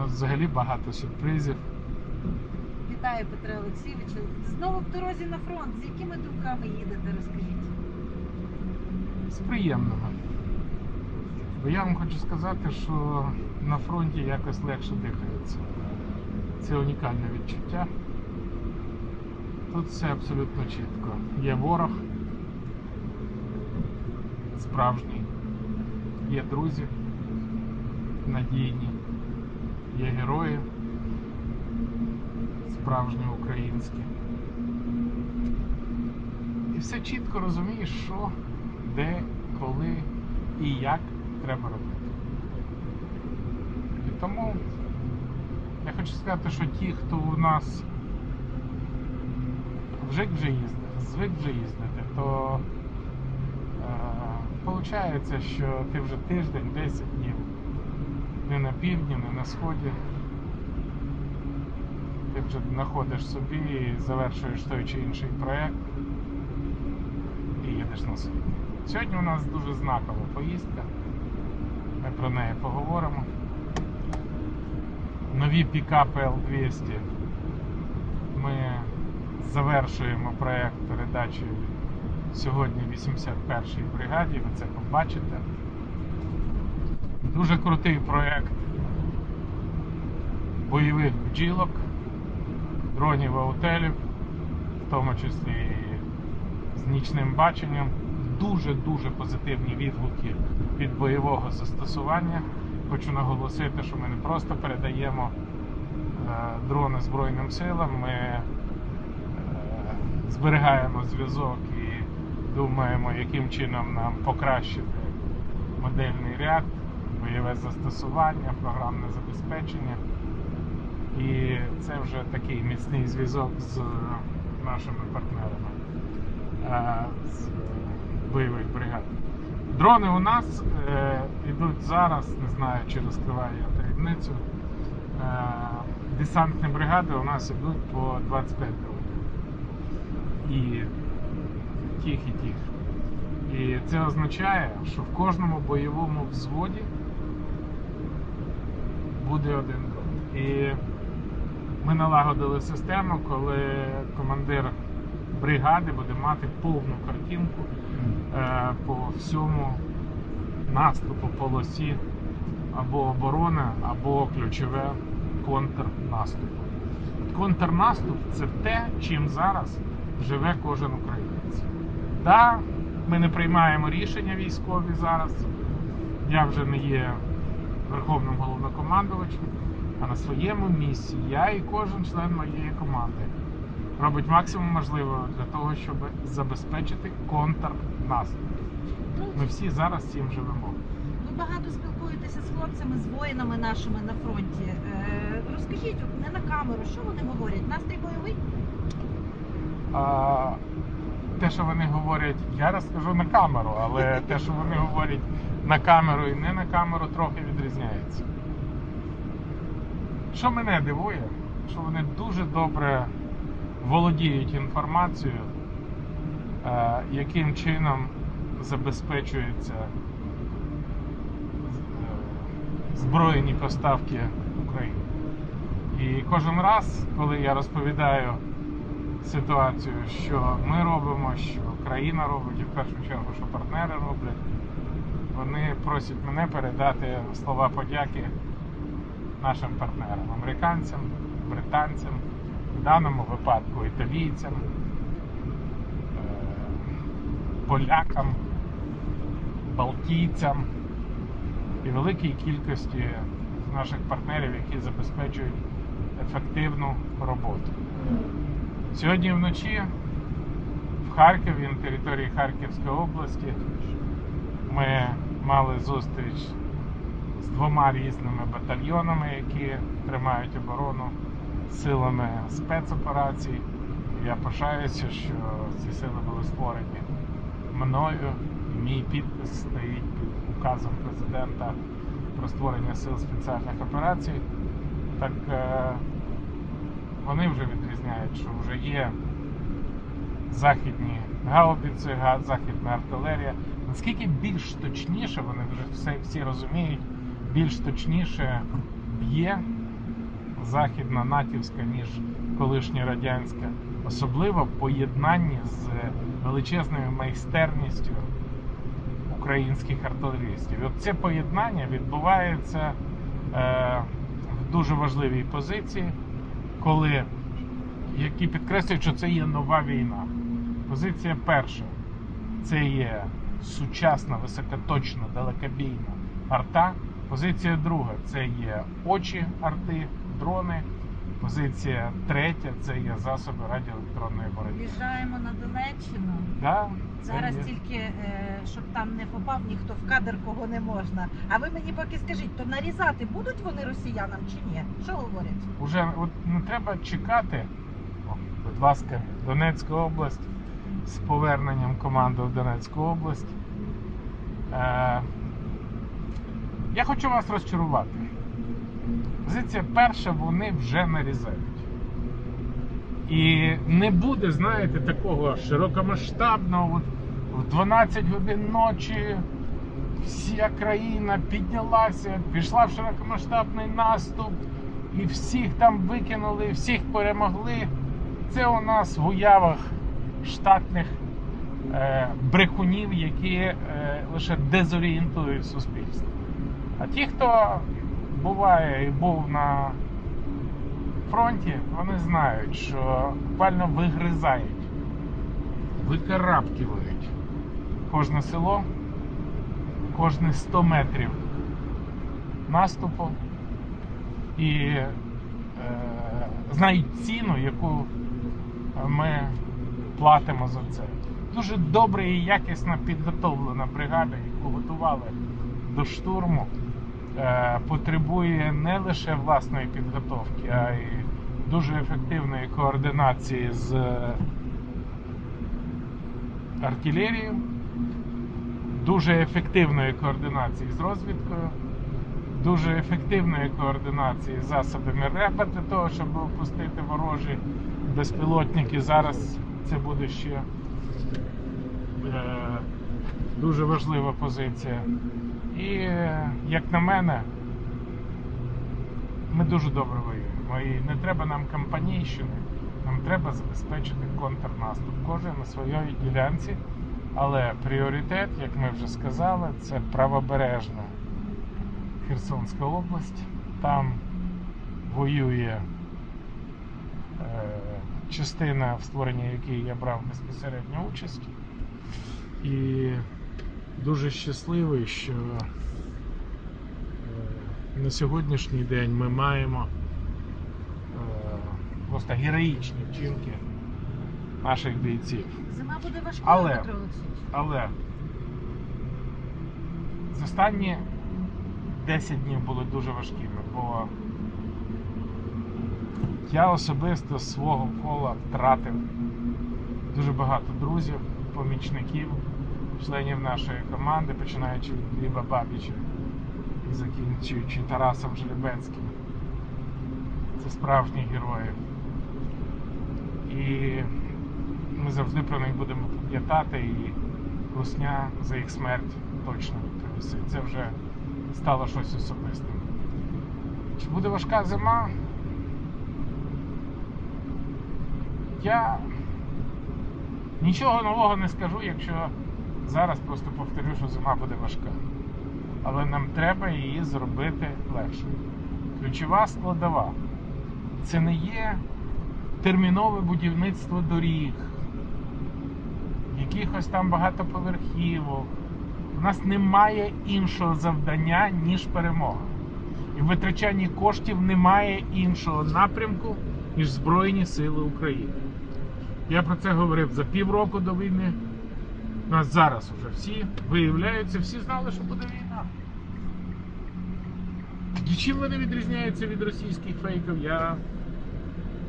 У взагалі багато сюрпризів. Вітаю, Петре Олексійовичу. Знову в дорозі на фронт. З якими думками їдете, розкажіть? з приємними. Бо я вам хочу сказати, що на фронті якось легше дихається. Це унікальне відчуття. Тут все абсолютно чітко. Є ворог, справжній, є друзі, надійні, є герої, справжні українські. І все чітко розумієш, що, де, коли і як треба робити. І тому я хочу сказати, що ті, хто у нас вже вже їздив, звик вже їздити, то виходить, що ти вже тиждень, 10 днів не на півдні, не на сході. Ти вже знаходиш собі і завершуєш той чи інший проєкт і їдеш на схід. Сьогодні у нас дуже знакова поїздка. Ми про неї поговоримо. Нові пікапи L200. Ми завершуємо проєкт передачі сьогодні 81-й бригаді, ви це побачите. Дуже крутий проєкт бойових бджілок, дронів аутелів, в тому числі і з нічним баченням. Дуже-дуже позитивні відгуки від бойового застосування. Хочу наголосити, що ми не просто передаємо е, дрони Збройним силам, ми е, зберігаємо зв'язок і думаємо, яким чином нам покращити модельний ряд, бойове застосування, програмне забезпечення. І це вже такий міцний зв'язок з нашими партнерами е, з бойових бригад. Дрони у нас е, йдуть зараз, не знаю, чи розкриваю я таємницю. Е, десантні бригади у нас йдуть по 25 дронів. І тих, і тих. І це означає, що в кожному бойовому взводі буде один дрон. І ми налагодили систему, коли командир бригади буде мати повну картинку е, по всьому наступу полосі або оборони, або ключове контрнаступу. Контрнаступ це те, чим зараз живе кожен українець. Да, ми не приймаємо рішення військові зараз. Я вже не є верховним головнокомандувачем, а на своєму місці я і кожен член моєї команди робить максимум можливого для того, щоб забезпечити контрнаступ. Ми всі зараз цим живемо. Ви багато спілкуєтеся з хлопцями, з воїнами нашими на фронті. Е, розкажіть, не на камеру, що вони говорять? Настрій бойовий? А, те, що вони говорять, я розкажу на камеру, але те, що вони говорять на камеру і не на камеру, трохи відрізняється. Що мене дивує, що вони дуже добре володіють інформацією, е, яким чином забезпечуються е, збройні поставки України. І кожен раз, коли я розповідаю ситуацію, що ми робимо, що країна робить, і в першу чергу, що партнери роблять, вони просять мене передати слова подяки нашим партнерам, американцям, британцям, в даному випадку італійцям, е, полякам, балтійцям і великій кількості наших партнерів, які забезпечують ефективну роботу. Сьогодні вночі в Харкові, на території Харківської області, ми мали зустріч з двома різними батальйонами, які тримають оборону силами спецоперацій. Я пишаюся, що ці сили були створені мною. Мій підпис стоїть під указом президента про створення сил спеціальних операцій. Так е, вони вже відрізняють, що вже є західні гаубиці, західна артилерія. Наскільки більш точніше, вони вже все, всі розуміють, більш точніше б'є західна натівська, ніж колишня радянська, особливо в поєднанні з величезною майстерністю українських артилерістів. І от це поєднання відбувається е, в дуже важливій позиції, коли які підкреслюють, що це є нова війна. Позиція перша це є сучасна, високоточна, далекобійна арта. Позиція друга це є очі арти, дрони. Позиція третя це є засоби радіоелектронної боротьби. В'їжджаємо на Донеччину. Да, Зараз є. тільки е, щоб там не попав ніхто в кадр, кого не можна. А ви мені поки скажіть, то нарізати будуть вони росіянам чи ні? Що говорять? Уже от не треба чекати. О, будь ласка, Донецька область з поверненням команди в Донецьку область. Е, я хочу вас розчарувати. Позиція перша, вони вже нарізають. І не буде, знаєте, такого широкомасштабного. От в 12 годин ночі вся країна піднялася, пішла в широкомасштабний наступ, і всіх там викинули, всіх перемогли. Це у нас в уявах штатних е, брехунів, які е, лише дезорієнтують суспільство. А ті, хто буває і був на фронті, вони знають, що буквально вигризають, викарабкивають кожне село, кожні 100 метрів наступу і е, знають ціну, яку ми платимо за це. Дуже добре і якісно підготовлена бригада, яку готували до штурму, е, потребує не лише власної підготовки, а й дуже ефективної координації з е, артилерією, дуже ефективної координації з розвідкою, дуже ефективної координації з засобами РЕПа для того, щоб опустити ворожі безпілотники. Зараз це буде ще е, дуже важлива позиція. І, е, як на мене, ми дуже добре воюємо. І не треба нам кампанійщини, нам треба забезпечити контрнаступ. Кожен на своїй ділянці. Але пріоритет, як ми вже сказали, це правобережна Херсонська область. Там воює е, частина, в створенні якої я брав безпосередню участь. І дуже щасливий, що е, на сьогоднішній день ми маємо е, просто героїчні вчинки наших бійців. Зима буде важкою, Але-. Але з останні 10 днів були дуже важкими, бо я особисто з свого кола втратив дуже багато друзів, помічників, членів нашої команди, починаючи від Гліба Бабіча і закінчуючи Тарасом Жеребецьким. Це справжні герої. І ми завжди про них будемо пам'ятати і русня за їх смерть точно відповісти. Це вже стало щось особистим. Чи буде важка зима? Я нічого нового не скажу, якщо зараз просто повторю, що зима буде важка. Але нам треба її зробити легше. Ключова складова це не є термінове будівництво доріг, якихось там багатоповерхівок. У нас немає іншого завдання, ніж перемога. І в витрачанні коштів немає іншого напрямку, ніж Збройні Сили України. Я про це говорив за півроку до війни. У нас зараз вже всі виявляються, всі знали, що буде війна. Чим вони відрізняються від російських фейків, я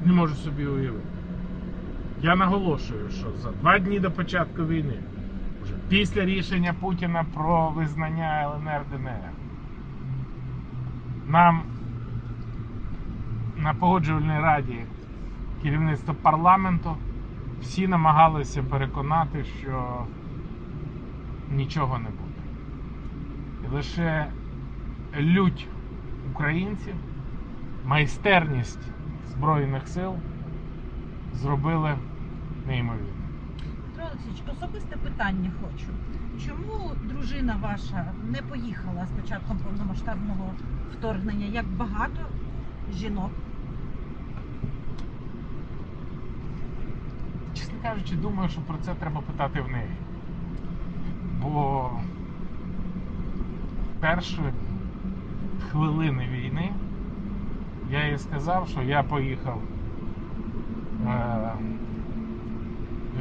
не можу собі уявити. Я наголошую, що за два дні до початку війни, вже після рішення Путіна про визнання ЛНР ДНР, нам на погоджувальній раді керівництво парламенту всі намагалися переконати, що нічого не буде. І лише лють українців майстерність Збройних сил зробили неймовірно. Петро Олексійович, особисте питання хочу. Чому дружина ваша не поїхала з початком повномасштабного вторгнення, як багато жінок? Кажучи, думаю, що про це треба питати в неї. Бо перші хвилини війни я їй сказав, що я поїхав е,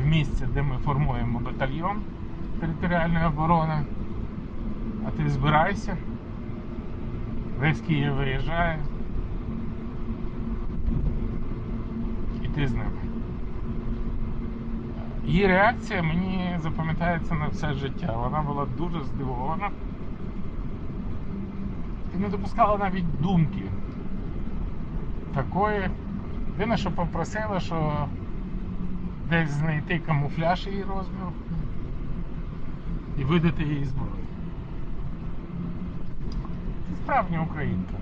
в місце, де ми формуємо батальйон територіальної оборони. А ти збирайся. Весь Київ виїжджає. І ти з ними. Її реакція мені запам'ятається на все життя. Вона була дуже здивована. І не допускала навіть думки такої. Єдине, що попросила, що десь знайти камуфляж її розміру і видати їй зброю. Це справжня українка.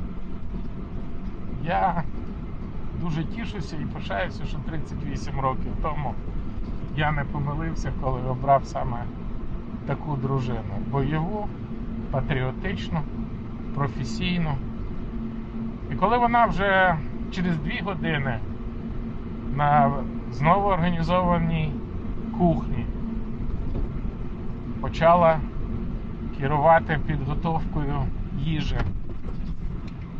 Я дуже тішуся і пишаюся, що 38 років тому я не помилився, коли обрав саме таку дружину. Бойову, патріотичну, професійну. І коли вона вже через дві години на знову організованій кухні почала керувати підготовкою їжі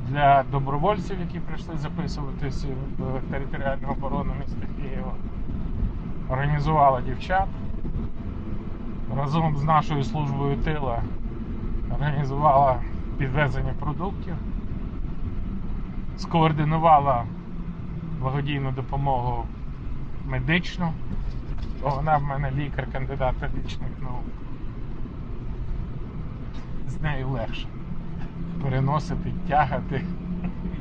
для добровольців, які прийшли записуватися в територіальну оборону міста Києва організувала дівчат разом з нашою службою тила організувала підвезення продуктів, скоординувала благодійну допомогу медичну, бо вона в мене лікар, кандидат медичних наук. З нею легше переносити, тягати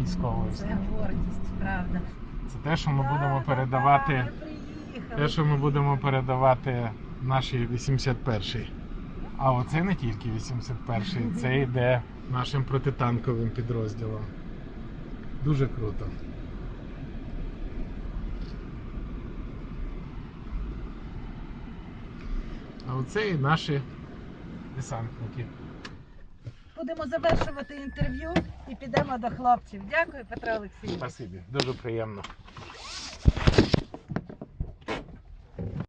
військовий Це гордість, правда. Це те, що ми будемо передавати. Те, що ми будемо передавати нашій 81-й. А оце не тільки 81-й, це йде нашим протитанковим підрозділом. Дуже круто. А оце і наші десантники. Будемо завершувати інтерв'ю і підемо до хлопців. Дякую, Петро Олексійович. Спасибі, дуже приємно.